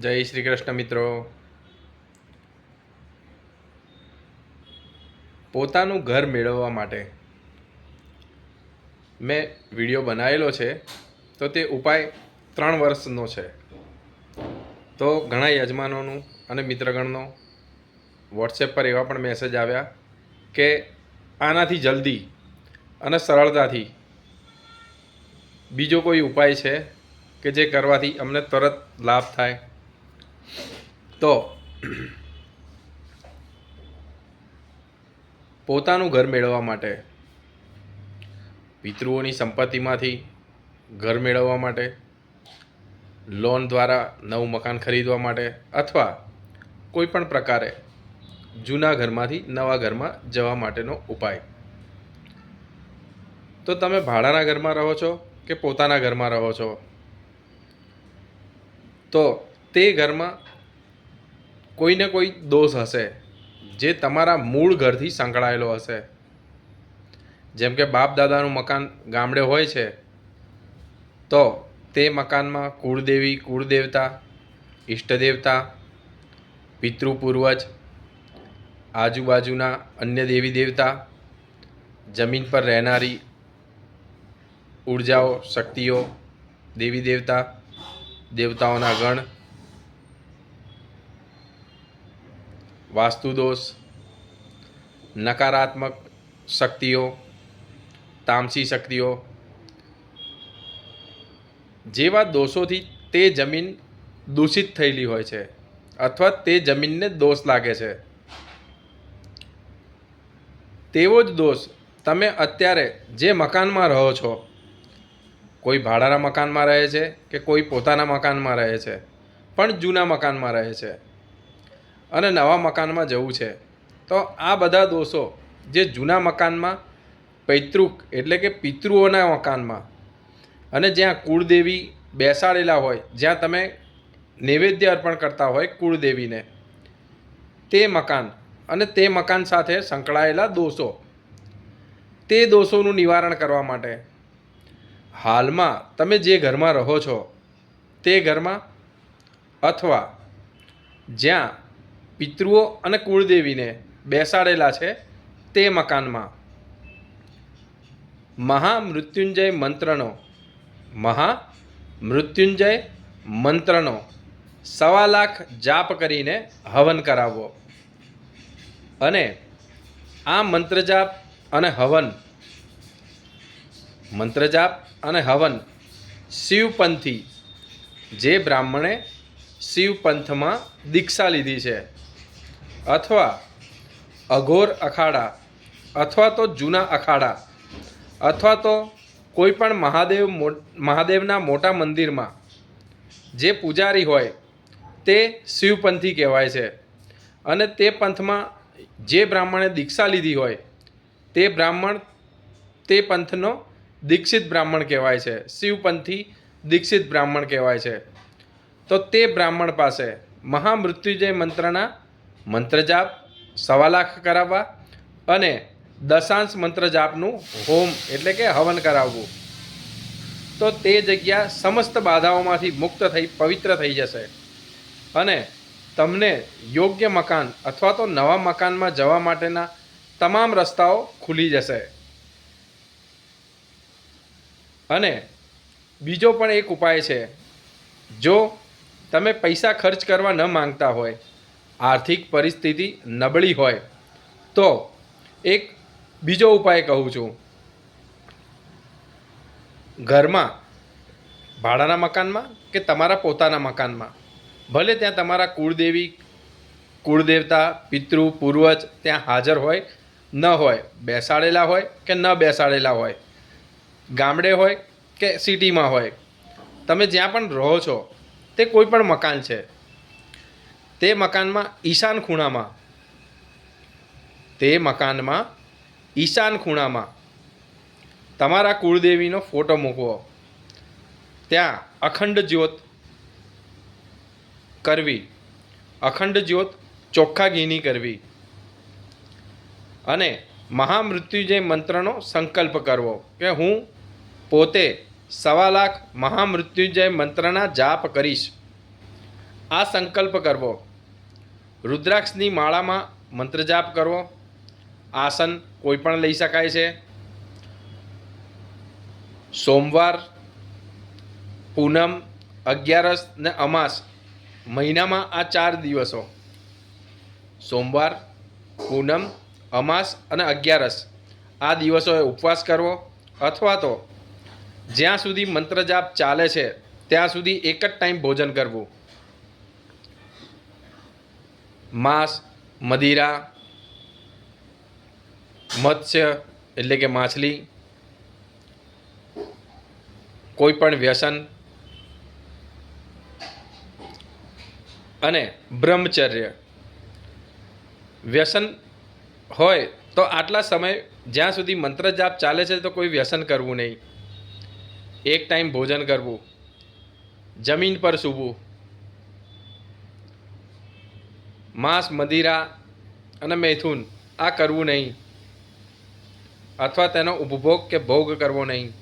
જય શ્રી કૃષ્ણ મિત્રો. પોતાનું ઘર મેળવવા માટે મેં વીડિયો બનાવેલો છે, તો તે ઉપાય ત્રણ વર્ષનો છે. તો ઘણા યજમાનોનું અને મિત્રગણનો વોટ્સએપ પર એવા પણ મેસેજ આવ્યા કે આનાથી જલ્દી અને સરળતાથી બીજો કોઈ ઉપાય છે કે જે કરવાથી અમને તરત લાભ થાય? તો પોતાનું ઘર મેળવવા માટે, પિતૃઓની સંપત્તિમાંથી ઘર મેળવવા માટે, લોન દ્વારા નવું મકાન ખરીદવા માટે અથવા કોઈપણ પ્રકારે જૂના ઘરમાંથી નવા ઘરમાં જવા માટેનો ઉપાય. તો તમે ભાડાના ઘરમાં રહો છો કે પોતાના ઘરમાં રહો છો? તો તે ઘરમાં કોઈને કોઈ દોષ હશે, જે તમારા મૂળ ઘરથી સંકળાયેલો હશે. જેમ કે બાપ દાદાનું મકાન ગામડે હોય છે, તો તે મકાનમાં કુળદેવી, કુળદેવતા, ઈષ્ટદેવતા પિતૃ પૂર્વજ આજુબાજુના અન્ય દેવી દેવતા, જમીન પર રહેનારી ઉર્જાઓ, શક્તિઓ, દેવી દેવતા, દેવતાઓના ગણ વાસ્તુદોષ, નકારાત્મક શક્તિઓ, તામસી શક્તિઓ, જેવા દોષોથી તે જમીન દૂષિત થયેલી હોય છે અથવા તે જમીનને દોષ લાગે છે. તેવો જ દોષ તમે અત્યારે જે મકાનમાં રહો છો, કોઈ ભાડાના મકાનમાં રહે છે કે કોઈ પોતાના મકાનમાં રહે છે, પણ જૂના મકાનમાં રહે છે અને નવા મકાનમાં જવું છે. તો આ બધા દોષો જે જૂના મકાનમાં, પૈતૃક એટલે કે પિતૃઓના મકાનમાં અને જ્યાં કુળદેવી બેસાડેલા હોય, જ્યાં તમે નૈવેદ્ય અર્પણ કરતા હોય કુળદેવીને, તે મકાન અને તે મકાન સાથે સંકળાયેલા દોષો. તે દોષોનું નિવારણ કરવા માટે હાલમાં તમે જે ઘરમાં રહો છો, તે ઘરમાં અથવા જ્યાં પિતૃઓ અને કુળદેવીને બેસાડેલા છે તે મકાનમાં. મહામૃત્યુંજય મંત્રનો મહામૃત્યુંજય મંત્રનો સવા લાખ જાપ કરીને હવન કરાવવો. અને આ મંત્રજાપ અને હવન, મંત્રજાપ અને હવન શિવપંથી, જે બ્રાહ્મણે શિવપંથમાં દીક્ષા લીધી છે. અથવા અઘોર અખાડા, અથવા તો જૂના અખાડા, અથવા તો કોઈ પણ મહાદેવ મહાદેવના મોટા મંદિરમાં, જે પૂજારી હોય, તે શિવપંથી કહેવાય છે. અને તે પંથમાં જે બ્રાહ્મણે દીક્ષા લીધી હોય, તે બ્રાહ્મણ, તે પંથનો દીક્ષિત બ્રાહ્મણ કહેવાય છે. શિવપંથી દીક્ષિત બ્રાહ્મણ કહેવાય છે. તો તે બ્રાહ્મણ પાસે મહામૃત્યુજય મંત્રના મંત્ર સવાલાખ સવા લાખ કરાવવા અને દશાંશ મંત્રજાપનું હોમ એટલે કે હવન કરાવવું. તો તે જગ્યા સમસ્ત બાધાઓમાંથી મુક્ત થઈ, પવિત્ર થઈ જશે. અને તમને યોગ્ય મકાન અથવા તો નવા મકાનમાં જવા માટેના તમામ રસ્તાઓ ખુલી જશે. અને બીજો પણ એક ઉપાય છે. જો તમે પૈસા ખર્ચ કરવા ન માંગતા હોય આર્થિક પરિસ્થિતિ નબળી હોય, તો એક બીજો ઉપાય કહું છું. ઘરમાં ભાડાના મકાનમાં કે તમારા પોતાના મકાનમાં? ભલે ત્યાં તમારા કુળદેવી, કુળદેવતા, પિતૃ, પૂર્વજ ત્યાં હાજર હોય, ન હોય, બેસાડેલા હોય કે ન બેસાડેલા હોય? ગામડે હોય કે સિટીમાં હોય? તમે જ્યાં પણ રહો છો, તે કોઈ પણ મકાન છે. તે મકાનમાં ઈશાન ખૂણામાં. તે મકાનમાં ઈશાન ખૂણામાં. તમારા કુળદેવીનો ફોટો મૂકવો ત્યાં અખંડ જ્યોત કરવી. અખંડ જ્યોત ચોખ્ખા ઘીની કરવી. અને મહામૃત્યુજય મંત્રનો સંકલ્પ કરવો કે હું પોતે સવા લાખ મહામૃત્યુજય મંત્રના જાપ કરીશ. આ સંકલ્પ કરવો. રુદ્રાક્ષની માળામાં મંત્રજાપ કરવો, આસન કોઈ પણ લઈ શકાય છે. સોમવાર, પૂનમ, અગિયારસ ને અમાસ મહિનામાં આ ચાર દિવસો. સોમવાર, પૂનમ, અમાસ અને અગિયારસ આ દિવસોએ ઉપવાસ કરવો અથવા તો જ્યાં સુધી મંત્રજાપ ચાલે છે, ત્યાં સુધી એક જ ટાઈમ ભોજન કરવું. માંસ, મદિરા, મત્સ્ય એટલે કે માછલી કોઈ પણ વ્યસન અને બ્રહ્મચર્ય. વ્યસન હોય તો આટલા સમય જ્યાં સુધી મંત્ર જાપ ચાલે છે તો કોઈ વ્યસન કરવું નહીં. એક ટાઈમ ભોજન કરવું, જમીન પર સૂવું માંસ, મદિરા અને મૈથુન, આ કરવું નહીં. અથવા તેનો ઉપભોગ કે ભોગ કરવો નહીં.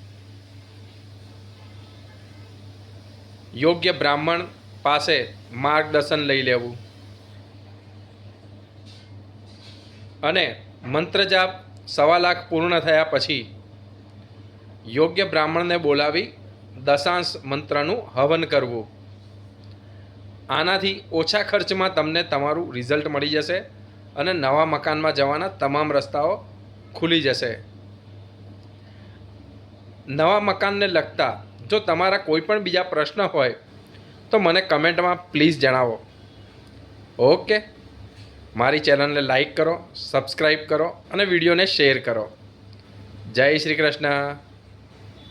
યોગ્ય બ્રાહ્મણ પાસે માર્ગદર્શન લઈ લેવું. અને મંત્રજાપ સવા લાખ પૂર્ણ થયા પછી યોગ્ય બ્રાહ્મણને બોલાવી દશાંશ મંત્રનું હવન કરવું. આનાથી ઓછા ખર્ચમાં તમને તમારું રિઝલ્ટ મળી જશે અને નવા મકાનમાં જવાના તમામ રસ્તાઓ ખુલી જશે. નવા મકાનને લગતા જો તમારા કોઈ પણ બીજા પ્રશ્ન હોય, તો મને કમેન્ટમાં પ્લીઝ જણાવો. ઓકે? મારી ચેનલને લાઈક કરો, સબસ્ક્રાઈબ કરો અને વિડીયોને શેર કરો. જય શ્રી કૃષ્ણ.